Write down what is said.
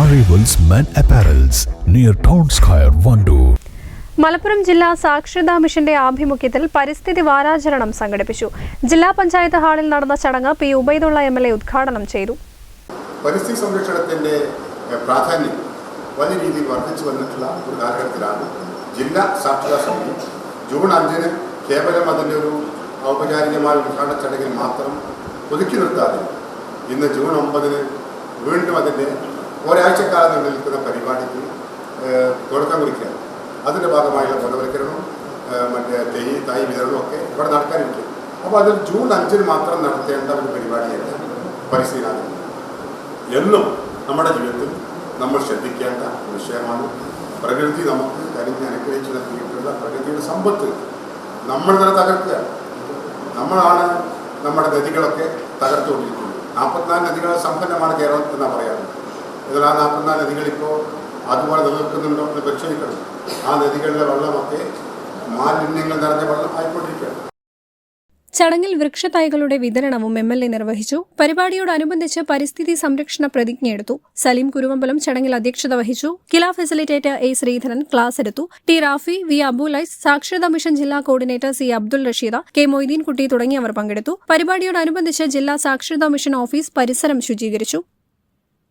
Apparels near Town Square, Vandoor. Malappuram ജില്ലാ സാക്ഷരതാ മിഷന്റെ ആഭിമുഖ്യത്തിൽ പരിസ്ഥിതി വാരാചരണം സംഘടിപ്പിച്ചു ജില്ലാ പഞ്ചായത്ത് ഹാളിൽ നടന്ന ചടങ്ങ് P Ubaidulla M L A ഉദ്ഘാടനം ചെയ്തു പരിസ്ഥിതി സംരക്ഷണത്തിന്റെ പ്രാധാന്യം വലിയ രീതിയിൽ വർദ്ധിച്ചു വന്നിട്ടുള്ള ഒരു കാലഘട്ടത്തിലാണ് ജില്ലാ സാക്ഷരതാ സമിതി ജൂൺ അഞ്ചിന് കേവലം അതിന്റെ ഒരു ഔപചാരികമായ ഉദ്ഘാടന ചടങ്ങിൽ മാത്രം ഒതുക്കി നിർത്താതെ ഇന്ന് ജൂൺ ഒമ്പതിന് വീണ്ടും അതിന്റെ ഒരാഴ്ചക്കാലം നീണ്ടു നിൽക്കുന്ന പരിപാടിക്ക് തുടക്കം കുറിക്കുക അതിന്റെ ഭാഗമായുള്ള ബോധവൽക്കരണവും മറ്റേ തൈ തൈ വിതരണവും ഒക്കെ ഇവിടെ നടക്കാനുണ്ട് അപ്പോൾ അതിൽ ജൂൺ അഞ്ചിന് മാത്രം നടത്തേണ്ട ഒരു പരിപാടിയല്ല പരിശീലനം. എന്നും നമ്മുടെ ജീവിതത്തിൽ നമ്മൾ ശ്രദ്ധിക്കേണ്ട വിഷയമാണ്. പ്രകൃതി നമുക്ക് കരിഞ്ഞ് അനുഗ്രഹിച്ചു നൽകിയിട്ടുള്ള പ്രകൃതിയുടെ സമ്പത്ത് നമ്മൾ തന്നെ തകർക്കുക. നമ്മളാണ് നമ്മുടെ നദികളൊക്കെ തകർത്തുകൊണ്ടിരിക്കുന്നത്. നാൽപ്പത്തിനാല് നദികൾ സമ്പന്നമാണ് കേരളം എന്നാണ് പറയാറ്. ആ നാൽപ്പത്തിനാല് നദികളിപ്പോൾ അതുപോലെ നിലനിൽക്കുന്നുണ്ടോ എന്ന് പരിശോധിക്കണം. ആ നദികളിലെ വെള്ളമൊക്കെ മാലിന്യങ്ങൾ നിറഞ്ഞ വെള്ളം ആയിക്കൊണ്ടിരിക്കുകയാണ്. ചടങ്ങിൽ വൃക്ഷത്തൈകളുടെ വിതരണവും എം എൽ എ നിർവഹിച്ചു. പരിപാടിയോടനുബന്ധിച്ച് പരിസ്ഥിതി സംരക്ഷണ പ്രതിജ്ഞയെടുത്തു സലീം കുരുവമ്പലം ചടങ്ങിൽ അധ്യക്ഷത വഹിച്ചു. KILA facilitator A Sreedharan class എടുത്തു. ടി റാഫി വി അബുലൈസ് സാക്ഷരതാ മിഷൻ ജില്ലാ coordinator C Abdul Rasheeda K Moideenkutty തുടങ്ങിയവർ പങ്കെടുത്തു. പരിപാടിയോടനുബന്ധിച്ച് ജില്ലാ സാക്ഷരതാ മിഷൻ ഓഫീസ് പരിസരം ശുചീകരിച്ചു.